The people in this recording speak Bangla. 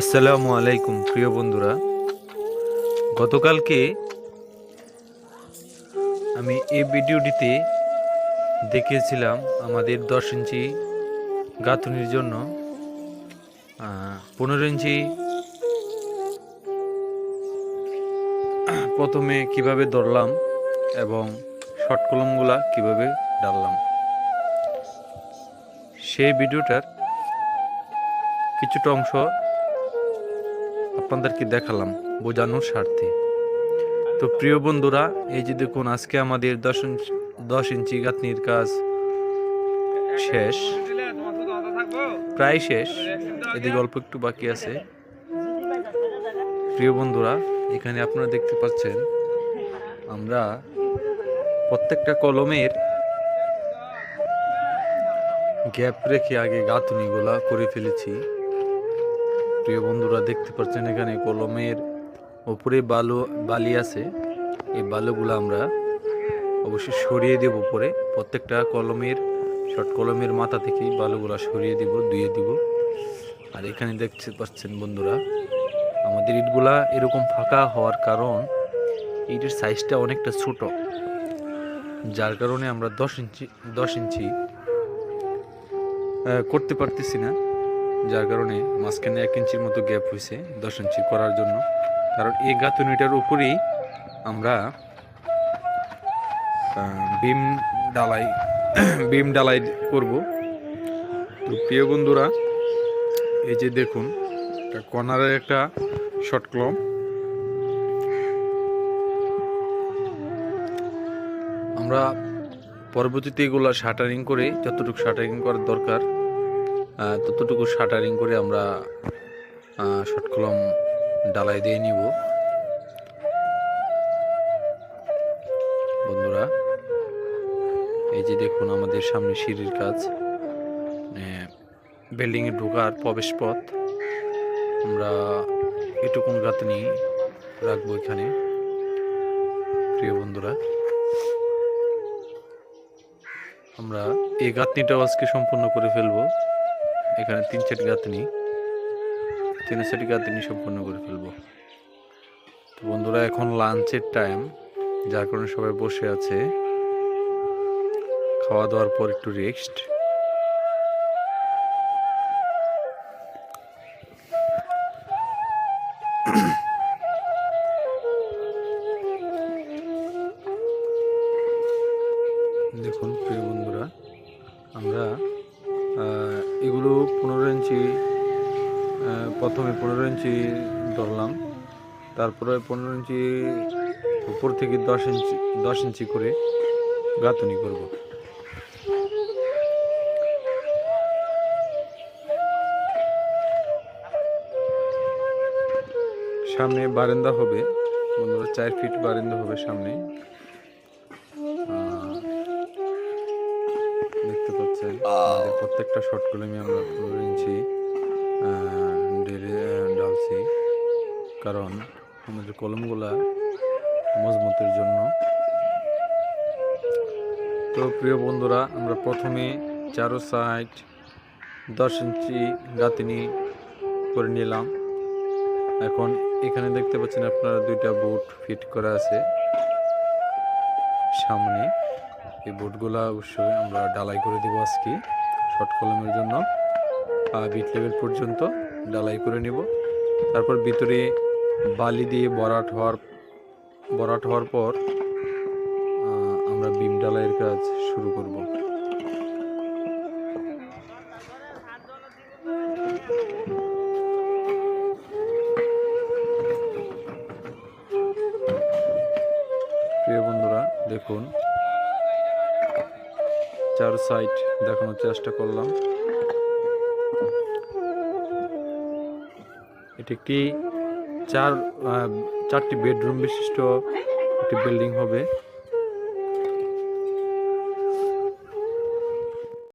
আসসালামু আলাইকুম, প্রিয় বন্ধুরা। গতকালকে আমি এই ভিডিওটিতে দেখিয়েছিলাম আমাদের দশ ইঞ্চি গাঁথনির জন্য পনেরো ইঞ্চি প্রথমে কীভাবে ধরলাম এবং শর্ট কলমগুলা কীভাবে ডাললাম। সেই ভিডিওটার কিছুটা অংশ আপনাদেরকে দেখালাম বোঝানোর স্বার্থে। তো প্রিয় বন্ধুরা, এই যে দেখুন, আজকে আমাদের দশ দশ ইঞ্চি গাঁথনির কাজ শেষ। প্রায় শেষ। এদিকে অল্প একটু বাকি আছে। প্রিয় বন্ধুরা, এখানে আপনারা দেখতে পাচ্ছেন, আমরা প্রত্যেকটা কলমের গ্যাপ রেখে আগে গাঁথনিগুলা করে ফেলেছি। প্রিয় বন্ধুরা দেখতে পাচ্ছেন এখানে কলমের উপরে বালু, বালি আছে। এই বালুগুলো আমরা অবশ্যই সরিয়ে দেব উপরে। প্রত্যেকটা কলমের, শর্ট কলমের মাথা থেকে বালুগুলো সরিয়ে দিব, ধুয়ে দিব। আর এখানে দেখতে পাচ্ছেন বন্ধুরা, আমাদের ইটগুলা এরকম ফাঁকা হওয়ার কারণ ইটের সাইজটা অনেকটা ছোট, যার কারণে আমরা দশ ইঞ্চি দশ ইঞ্চি করতে পারতেছি না। যার কারণে মাঝখানে এক ইঞ্চির মতো গ্যাপ হয়েছে দশ ইঞ্চি করার জন্য। কারণ এই গাঁথনিটার উপরেই আমরা বিম ডালাই বিম ডালাই করব। তো প্রিয় বন্ধুরা, এই যে দেখুন একটা কর্নারের একটা শর্ট ক্লম আমরা পরবর্তীতে এগুলো শাটারিং করে, যতটুকু শাটারিং করার দরকার ততটুকু শাটারিং করে আমরা শর্ট কলম ডালাই দিয়ে নিব। বন্ধুরা, এই যে দেখুন আমাদের সামনে সিঁড়ির কাজ। বিল্ডিংয়ে ঢোকার প্রবেশ পথ আমরা এটুকুন গাঁথনি রাখব এখানে, প্রিয় বন্ধুরা। আমরা এই গাঁথনিটাও আজকে সম্পূর্ণ করে ফেলব। এখানে তিন চারটি গাঁথনি, তিন চারটি গাঁথনি সম্পূর্ণ করে ফেলব। তো বন্ধুরা, এখন লাঞ্চের টাইম যার কারণে সবাই বসে আছে। খাওয়া দাওয়ার পর একটু রেস্ট দেখুন, প্রিয় বন্ধুরা, আমরা এগুলো পনেরো ইঞ্চি প্রথমে পনেরো ইঞ্চি ধরলাম। তারপরে পনেরো ইঞ্চি উপর থেকে দশ ইঞ্চি দশ ইঞ্চি করে গাঁথনি করব। সামনে বারান্দা হবে, বন্ধুরা, চার ফিট বারান্দা হবে সামনে। আমাদের প্রত্যেকটা শর্ট কলমে আমরা পনেরো ইঞ্চি ডেলে ডালছি কারণ আমাদের কলমগুলা মজবুতের জন্য। তো প্রিয় বন্ধুরা, আমরা প্রথমে চারো সাইড দশ ইঞ্চি গাঁথনি করে নিলাম। এখন এখানে দেখতে পাচ্ছেন আপনারা দুইটা বুট ফিট করা আছে সামনে। এই বুটগুলা অবশ্যই আমরা ডালাই করে দেবো আজকে। শর্ট কলমের জন্য বিট লেভেল পর্যন্ত ডালাই করে নেব। তারপর ভিতরে বালি দিয়ে বরাট হওয়ার বরাট হওয়ার পর আমরা বিম ডালাইয়ের কাজ শুরু করব। প্রিয় বন্ধুরা, দেখুন চার সাইড দেখানোর চেষ্টা করলাম। এটি একটি চার চারটি বেডরুম বিশিষ্ট একটি বিল্ডিং হবে।